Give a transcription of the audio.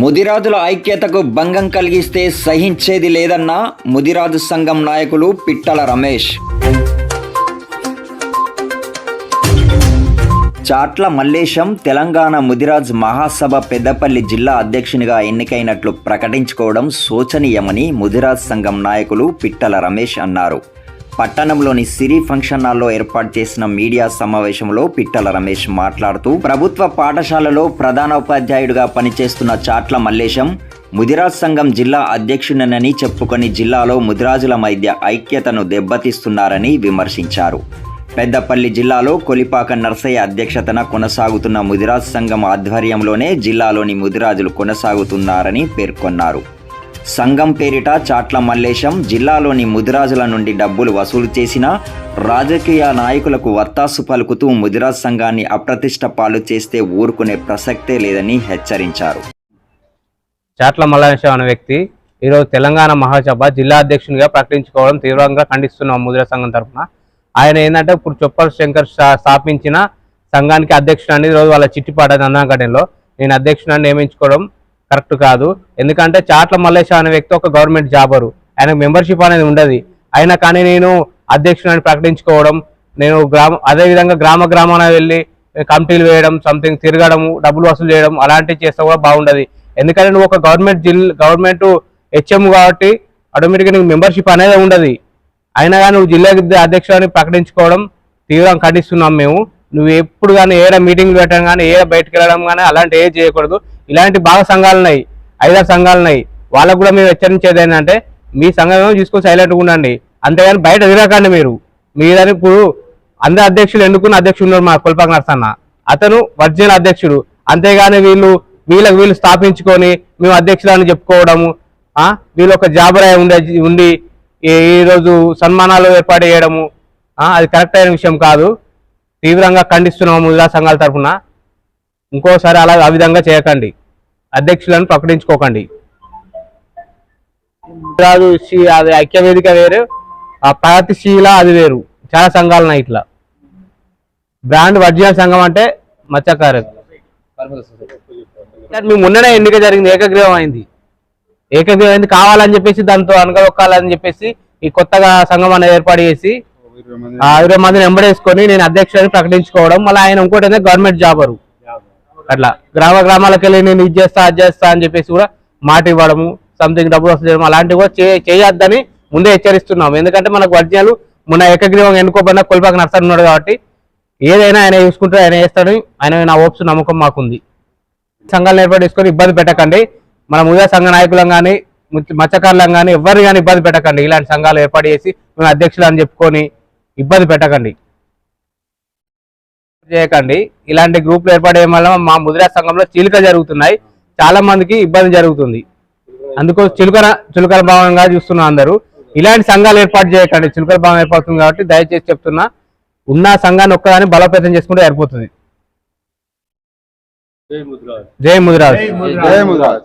ముదిరాజుల ఐక్యతకు భంగం కలిగిస్తే సహించేది లేదన్న ముదిరాజు సంఘం నాయకులు పిట్టల రమేష్. చాట్ల మల్లేశం తెలంగాణ ముదిరాజ్ మహాసభ పెద్దపల్లి జిల్లా అధ్యక్షునిగా ఎన్నికైనట్లు ప్రకటించుకోవడం శోచనీయమని ముదిరాజ్ సంఘం నాయకులు పిట్టల రమేష్ అన్నారు. పట్టణంలోని సిరి ఫంక్షన్ హాల్లో ఏర్పాటు చేసిన మీడియా సమావేశంలో పిట్టల రమేష్ మాట్లాడుతూ ప్రభుత్వ పాఠశాలలో ప్రధానోపాధ్యాయుడిగా పనిచేస్తున్న చాట్ల మల్లేశం ముదిరాజ్ సంఘం జిల్లా అధ్యక్షుడనని చెప్పుకొని జిల్లాలో ముదిరాజుల మధ్య ఐక్యతను దెబ్బతీస్తున్నారని విమర్శించారు. పెద్దపల్లి జిల్లాలో కొలిపాక నర్సయ్య అధ్యక్షతన కొనసాగుతున్న ముదిరాజ్ సంఘం ఆధ్వర్యంలోనే జిల్లాలోని ముదిరాజులు కొనసాగుతున్నారని పేర్కొన్నారు. సంఘం పేరిట చాట్ల మల్లేశం జిల్లాలోని ముదిరాజుల నుండి డబ్బులు వసూలు చేసిన రాజకీయ నాయకులకు వత్తాసు పలుకుతూ ముదిరాజ్ సంఘాన్ని అప్రతిష్ట పాలు చేస్తే ఊరుకునే ప్రసక్తే లేదని హెచ్చరించారు. చాట్ల మల్లేశం అనే వ్యక్తి ఈరోజు తెలంగాణ మహాసభ జిల్లా అధ్యక్షునిగా ప్రకటించుకోవడం తీవ్రంగా ఖండిస్తున్నాం ముదిరాజ్ సంఘం తరఫున. ఆయన ఏంటంటే ఇప్పుడు చొప్పల్ శంకర్ స్థాపించిన సంఘానికి అధ్యక్షుడు అనేది ఈరోజు వాళ్ళ చిట్టిపాట నందనగడ్డలో నేను అధ్యక్షుడిని నియమించుకోవడం కరెక్ట్ కాదు. ఎందుకంటే చాట్ల మల్లేశ అనే వ్యక్తి ఒక గవర్నమెంట్ జాబరు. ఆయనకు మెంబర్షిప్ అనేది ఉండదు. అయినా కానీ నేను అధ్యక్షుడిని ప్రకటించుకోవడం నేను గ్రామ అదేవిధంగా గ్రామ గ్రామాన వెళ్ళి కమిటీలు వేయడం సంథింగ్ తిరగడం డబ్బులు వసూలు చేయడం అలాంటివి చేస్తే కూడా బాగుండదు. ఎందుకంటే నువ్వు ఒక గవర్నమెంట్ జిల్ గవర్నమెంట్ హెచ్ఎం కాబట్టి ఆటోమేటిక్గా నీకు మెంబర్షిప్ అనేది ఉండదు. అయినా కానీ నువ్వు జిల్లా అధ్యక్షుడిని ప్రకటించుకోవడం తీవ్రం ఖండిస్తున్నాం మేము. నువ్వు ఎప్పుడు కానీ ఏడ మీటింగ్ పెట్టడం కానీ ఏ బయటకు వెళ్ళడం కానీ అలాంటి ఏ చేయకూడదు. ఇలాంటి బాగా సంఘాలు ఉన్నాయి ఐదారు సంఘాలు ఉన్నాయి వాళ్ళకు కూడా మేము హెచ్చరించేది ఏంటంటే మీ సంఘం చూసుకొని సైలెంట్గా ఉండండి. అంతేగాని బయట తిరగకండి మీరు. మీదని ఇప్పుడు అందరు అధ్యక్షులు ఎన్నుకున్న అధ్యక్షుడు ఉన్నారు మా కొల్పాక నరసన్న. అతను వర్జినల్ అధ్యక్షుడు. అంతేగాని వీళ్ళు వీళ్ళకి వీళ్ళు స్థాపించుకొని మేము అధ్యక్షులని చెప్పుకోవడము వీళ్ళు ఒక జాబరాయ ఉండే ఉండి ఈ- సన్మానాలు ఏర్పాటు చేయడము అది కరెక్ట్ అయిన విషయం కాదు. తీవ్రంగా ఖండిస్తున్నాము ముదిరా సంఘాల తరఫున. ఇంకోసారి అలా ఆ విధంగా చేయకండి. అధ్యక్షులను ప్రకటించుకోకండి. రాజు శ్రీ- అది ఐక్యవేదిక వేరు ఆ ప్రగతిశీల అది వేరు చాలా సంఘాలు ఉన్నాయి ఇట్లా. బ్రాండ్ వర్జినల్ సంఘం అంటే మత్స్యకారు. సార్ మేము మొన్ననే ఎన్నిక జరిగింది ఏకగ్రీవం అయింది ఏకగ్రీవం అయింది కావాలని చెప్పేసి దాంతో అనుగొక్కాలని చెప్పేసి ఈ కొత్తగా సంఘం అనేది ఏర్పాటు చేసి ఆ ఇరవై మందిని ఎంబడేసుకొని నేను అధ్యక్షుడిని ప్రకటించుకోవడం మళ్ళీ ఆయన ఇంకోటి గవర్నమెంట్ జాబరు. అట్లా గ్రామ గ్రామాలకు వెళ్ళి నేను ఇది చేస్తా అది చేస్తా అని చెప్పేసి కూడా మాట ఇవ్వడము సంథింగ్ డబ్బులు వస్తుంది అలాంటివి కూడా చే- చేయొద్దని ముందే హెచ్చరిస్తున్నాం ఎందుకంటే మనకు వర్జనలు మొన్న ఏకగ్రీవం ఎన్నుకోబడిన కొలిపాక నర్సన్ ఉన్నాడు కాబట్టి ఏదైనా ఆయన చూసుకుంటే ఆయన చేస్తాడని ఆయన నా ఓప్స్ నమ్మకం మాకుంది. సంఘాలను ఏర్పాటు చేసుకొని ఇబ్బంది పెట్టకండి. మన ఉదయ సంఘ నాయకులం కానీ మత్స్యకారులం కానీ ఎవరిని కానీ ఇబ్బంది పెట్టకండి. ఇలాంటి సంఘాలు ఏర్పాటు చేసి మేము అధ్యక్షులు అని చెప్పుకొని ఇబ్బంది పెట్టకండి. చేయకండి. ఇలాంటి గ్రూపులు ఏర్పాటు చేయడం వల్ల మా ముదిరా సంఘంలో చీలిక జరుగుతున్నాయి. చాలా మందికి ఇబ్బంది జరుగుతుంది. అందుకు చిలుకల చిలుకల భావంగా చూస్తున్నా అందరూ ఇలాంటి సంఘాలు ఏర్పాటు చేయకండి. చిలుకల భావం ఏర్పడుతుంది కాబట్టి దయచేసి చెప్తున్నా ఉన్న సంఘాన్ని ఒక్కదాన్ని బలోపేతం చేసుకుంటే సరిపోతుంది. జై ముదిరాజ్. జై ముదిరాజ్.